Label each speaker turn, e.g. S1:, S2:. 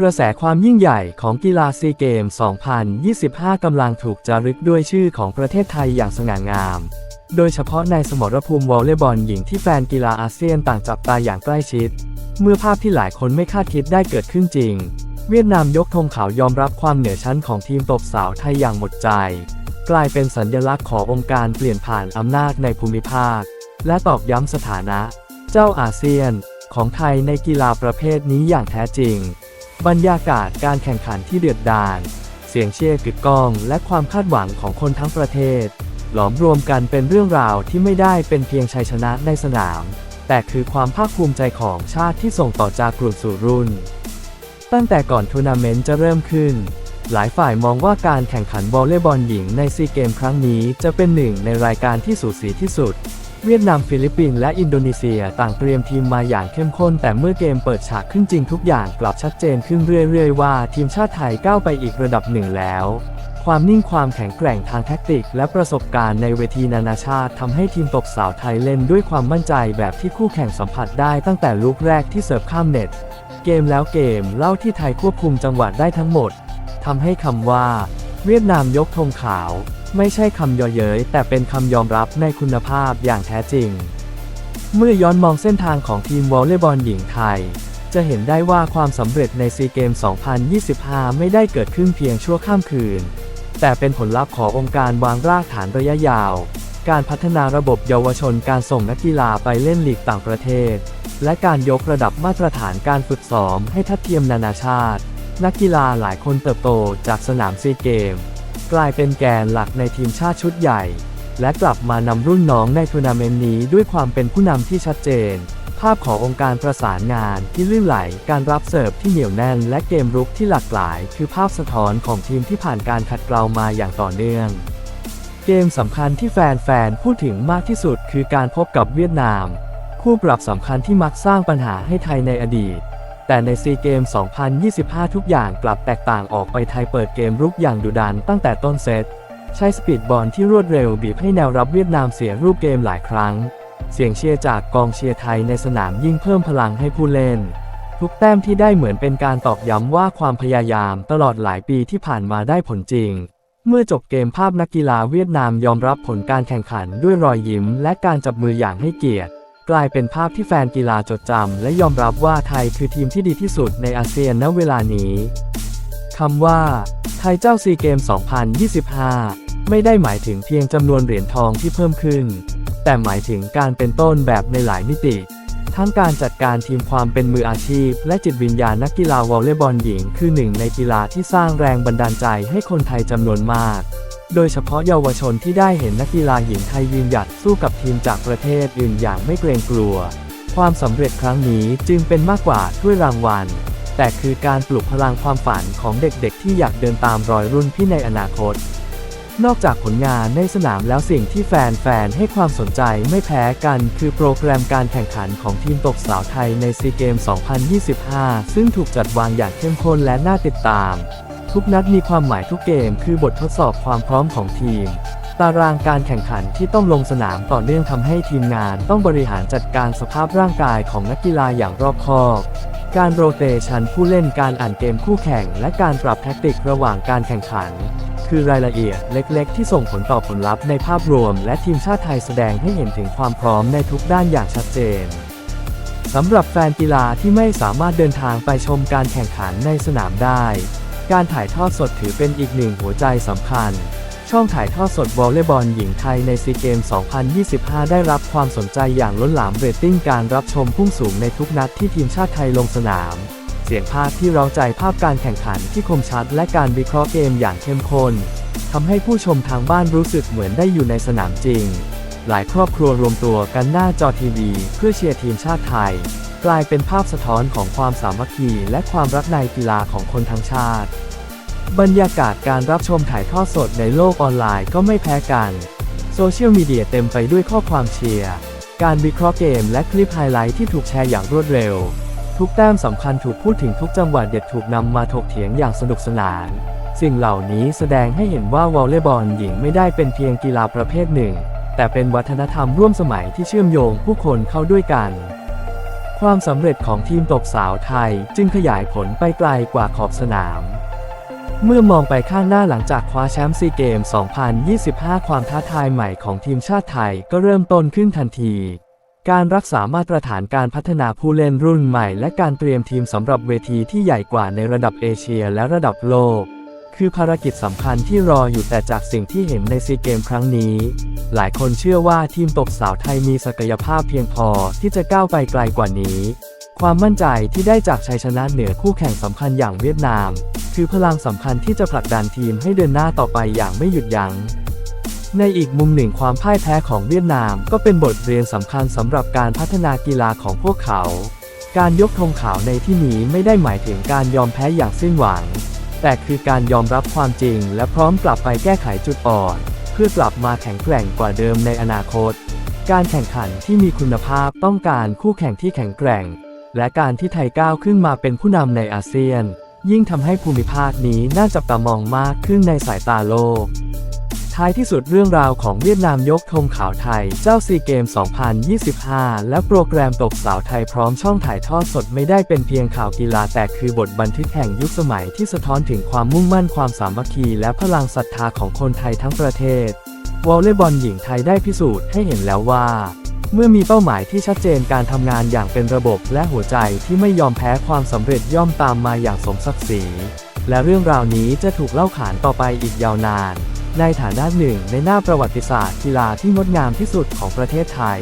S1: กระแสความยิ่งใหญ่ของกีฬาซีเกม 2025 กำลังถูกจารึกด้วยชื่อของประเทศไทยอย่างสง่างาม โดยเฉพาะในสมรภูมิวอลเลย์บอลหญิงที่แฟนกีฬาอาเซียนต่างจับตาอย่างใกล้ชิด เมื่อภาพที่หลายคนไม่คาดคิดได้เกิดขึ้นจริง เวียดนามยกธงขาวยอมรับความเหนือชั้นของทีมตบสาวไทยอย่างหมดใจ กลายเป็นสัญลักษณ์ขององค์การเปลี่ยนผ่านอำนาจในภูมิภาค และตอกย้ำสถานะ เจ้าอาเซียน ของไทยในกีฬาประเภทนี้อย่างแท้จริง บรรยากาศการแข่งขันที่เดือดดาล เสียงเชียร์กึกก้อง และความคาดหวังของคนทั้งประเทศ หลอมรวมกันเป็นเรื่องราวที่ไม่ได้เป็นเพียงชัยชนะในสนาม แต่คือความภาคภูมิใจของชาติที่ส่งต่อจากรุ่นสู่รุ่น ตั้งแต่ก่อนทัวร์นาเมนต์จะเริ่มขึ้น หลายฝ่ายมองว่าการแข่งขันวอลเลย์บอลหญิงในซีเกมครั้งนี้จะเป็นหนึ่งในรายการที่สูสีที่สุด เวียดนามฟิลิปปินส์และอินโดนีเซียต่างเตรียมทีมมาอย่างเข้มข้น แต่เมื่อเกมเปิดฉากขึ้นจริงทุกอย่างกลับชัดเจนขึ้นเรื่อยๆว่าทีมชาติไทยก้าวไปอีกระดับหนึ่งแล้ว ความนิ่งความแข็งแกร่งทางแท็กติก และประสบการณ์ในเวทีนานาชาติทำให้ทีมตบสาวไทยเล่นด้วยความมั่นใจแบบที่คู่แข่งสัมผัสได้ตั้งแต่ลูกแรกที่เสิร์ฟข้ามเน็ต เกมแล้วเกมเล่าที่ไทยควบคุมจังหวะได้ทั้งหมดทำให้คำว่า เวียดนามยกธงขาว ไม่ใช่คำย่อเย้ยแต่เป็นคำยอมรับในคุณภาพอย่างแท้จริง เมื่อย้อนมองเส้นทางของทีมวอลเลย์บอลหญิงไทย จะเห็นได้ว่าความสำเร็จในซีเกม 2025 ไม่ได้เกิดขึ้นเพียงชั่วข้ามคืน แต่เป็นผลลัพธ์ขององค์การวางรากฐานระยะยาว การพัฒนาระบบเยาวชนการส่งนักกีฬาไปเล่นลีกต่างประเทศ และการยกระดับมาตรฐานการฝึกซ้อมให้ทัดเทียมนานาชาติ นักกีฬาหลายคนเติบโตจากสนามซีเกม กลายเป็นแกนหลักในทีมชาติชุดใหญ่ และกลับมานำรุ่นน้องในทัวร์นาเมนต์นี้ด้วยความเป็นผู้นำที่ชัดเจน ภาพขององค์การประสานงานที่ลื่นไหล การรับเสิร์ฟที่เหนียวแน่น และเกมรุกที่หลากหลาย คือภาพสะท้อนของทีมที่ผ่านการขัดเกลามาอย่างต่อเนื่อง เกมสำคัญที่แฟนๆพูดถึงมากที่สุดคือการพบกับเวียดนาม คู่ปรับสำคัญที่มักสร้างปัญหาให้ไทยในอดีต แต่ในซีเกม 2025 ทุกอย่างกลับแตกต่างออกไปไทยเปิดเกมรุกอย่างดุดันตั้งแต่ต้นเซต ใช้สปีดบอลที่รวดเร็วบีบให้แนวรับเวียดนามเสียรูปเกมหลายครั้ง เสียงเชียร์จากกองเชียร์ไทยในสนามยิ่งเพิ่มพลังให้ผู้เล่น ทุกแต้มที่ได้เหมือนเป็นการตอกย้ำว่าความพยายามตลอดหลายปีที่ผ่านมาได้ผลจริง เมื่อจบเกมภาพนักกีฬาเวียดนามยอมรับผลการแข่งขันด้วยรอยยิ้ม และการจับมืออย่างให้เกียรติ กลายเป็นภาพที่แฟนกีฬาจดจำและยอมรับว่าไทยคือทีมที่ดีที่สุดในอาเซียนณเวลานี้คำว่า ไทยเจ้าซีเกม 2025 ไม่ได้หมายถึงเพียงจำนวนเหรียญทองที่เพิ่มขึ้น แต่หมายถึงการเป็นต้นแบบในหลายมิติ ทั้งการจัดการทีมความเป็นมืออาชีพ และจิตวิญญาณนักกีฬาวอลเลย์บอลหญิง คือหนึ่งในกีฬาที่สร้างแรงบันดาลใจให้คนไทยจำนวนมาก โดยเฉพาะเยาวชนที่ได้เห็นนักกีฬาหญิงไทยยืนหยัดสู้กับทีมจากประเทศอื่นอย่างไม่เกรงกลัว ความสำเร็จครั้งนี้จึงเป็นมากกว่าถ้วยรางวัล แต่คือการปลุกพลังความฝันของเด็กๆ ที่อยากเดินตามรอยรุ่นพี่ในอนาคต นอกจากผลงานในสนามแล้วสิ่งที่แฟนๆ ให้ความสนใจไม่แพ้กัน คือโปรแกรมการแข่งขันของทีมตกสาวไทยในซีเกม 2025 ซึ่งถูกจัดวางอย่างเข้มข้นและน่าติดตาม ทุกนัดมีความหมายทุกเกมคือบททดสอบความพร้อมของทีม ตารางการแข่งขันที่ต้องลงสนามต่อเนื่องทำให้ทีมงานต้องบริหารจัดการสภาพร่างกายของนักกีฬาอย่างรอบคอบการโรเตชันผู้เล่นการอ่านเกมคู่แข่ง และการปรับแท็กติกระหว่างการแข่งขัน คือรายละเอียดเล็กๆ ที่ส่งผลต่อผลลัพธ์ในภาพรวม และทีมชาติไทยแสดงให้เห็นถึงความพร้อมในทุกด้านอย่างชัดเจนสำหรับแฟนกีฬาที่ไม่สามารถเดินทางไปชมการแข่งขันในสนามได้ การถ่ายทอดสดถือเป็นอีกหนึ่งหัวใจสำคัญ ช่องถ่ายทอดสดวอลเลย์บอลหญิงไทยในซีเกม 2025 ได้รับความสนใจอย่างล้นหลามเรตติ้งการรับชมพุ่งสูงในทุกนัดที่ทีมชาติไทยลงสนาม เสียงภาคที่เร้าใจภาพการแข่งขันที่คมชัดและการวิเคราะห์เกมอย่างเข้มข้นทำให้ผู้ชมทางบ้านรู้สึกเหมือนได้อยู่ในสนามจริง หลายครอบครัวรวมตัวกันหน้าจอทีวี เพื่อเชียร์ทีมชาติไทย กลายเป็นภาพสะท้อนของความสามัคคีและความรักในกีฬาของคนทั้งชาติ บรรยากาศการรับชมถ่ายทอดสดในโลกออนไลน์ก็ไม่แพ้กัน โซเชียลมีเดียเต็มไปด้วยข้อความเชียร์ การวิเคราะห์เกมและคลิปไฮไลท์ที่ถูกแชร์อย่างรวดเร็ว ทุกแต้มสำคัญถูกพูดถึงทุกจังหวะเด็ดถูกนำมาถกเถียงอย่างสนุกสนาน สิ่งเหล่านี้แสดงให้เห็นว่าวอลเลย์บอลหญิงไม่ได้เป็นเพียงกีฬาประเภทหนึ่ง แต่เป็นวัฒนธรรมร่วมสมัยที่เชื่อมโยงผู้คนเข้าด้วยกัน ความสำเร็จของทีมตบสาวไทยจึงขยายผลไปไกลกว่าขอบสนาม เมื่อมองไปข้างหน้าหลังจากคว้าแชมป์ซีเกม 2025 ความท้าทายใหม่ของทีมชาติไทยก็เริ่มต้นขึ้นทันทีการรักษามาตรฐานการพัฒนาผู้เล่นรุ่นใหม่ และการเตรียมทีมสำหรับเวทีที่ใหญ่กว่าในระดับเอเชียและระดับโลก คือภารกิจสำคัญที่รออยู่แต่จากสิ่งที่เห็นในซีเกมครั้งนี้ หลายคนเชื่อว่าทีมตบสาวไทยมีศักยภาพเพียงพอที่จะก้าวไปไกลกว่านี้ ความมั่นใจที่ได้จากชัยชนะเหนือคู่แข่งสำคัญอย่างเวียดนาม คือพลังสำคัญที่จะผลักดันทีมให้เดินหน้าต่อไปอย่างไม่หยุดยัง้งในอีกมุมหนึ่งความพ่ายแพ้ของเวียดนามก็เป็นบทเรียนสำคัญสำหรับการพัฒนากีฬาของพวกเขา การยกธงขาวในที่นี้ไม่ได้หมายถึงการยอมแพ้อย่างสิ้นหวัง แต่คือการยอมรับความจริง และพร้อมกลับไปแก้ไขจุดอ่อน เพื่อกลับมาแข็งแกร่งกว่าเดิมในอนาคต การแข่งขันที่มีคุณภาพต้องการคู่แข่งที่แข็งแกร่ง และการที่ไทยก้าวขึ้นมาเป็นผู้นำในอาเซียน ยิ่งทำให้ภูมิภาคนี้น่าจับตามองมากขึ้นในสายตาโลก ท้ายที่สุดเรื่องราวของเวียดนามยกธงขาวไทย เจ้าซีเกม 2025 และโปรแกรมตบสาวไทยพร้อมช่องถ่ายทอดสดไม่ได้เป็นเพียงข่าวกีฬาแต่คือบทบันทึกแห่งยุคสมัยที่สะท้อนถึงความมุ่งมั่นความสามัคคี และพลังศรัทธาของคนไทยทั้งประเทศ วอลเลย์บอลหญิงไทยได้พิสูจน์ให้เห็นแล้วว่า เมื่อมีเป้าหมายที่ชัดเจนการทำงานอย่างเป็นระบบและหัวใจที่ไม่ยอมแพ้ความสำเร็จย่อมตามมาอย่างสมศักดิ์ศรีและเรื่องราวนี้จะถูกเล่าขานต่อไปอีกยาวนาน ในฐานะหนึ่งในหน้าประวัติศาสตร์กีฬาที่งดงามที่สุดของประเทศไทย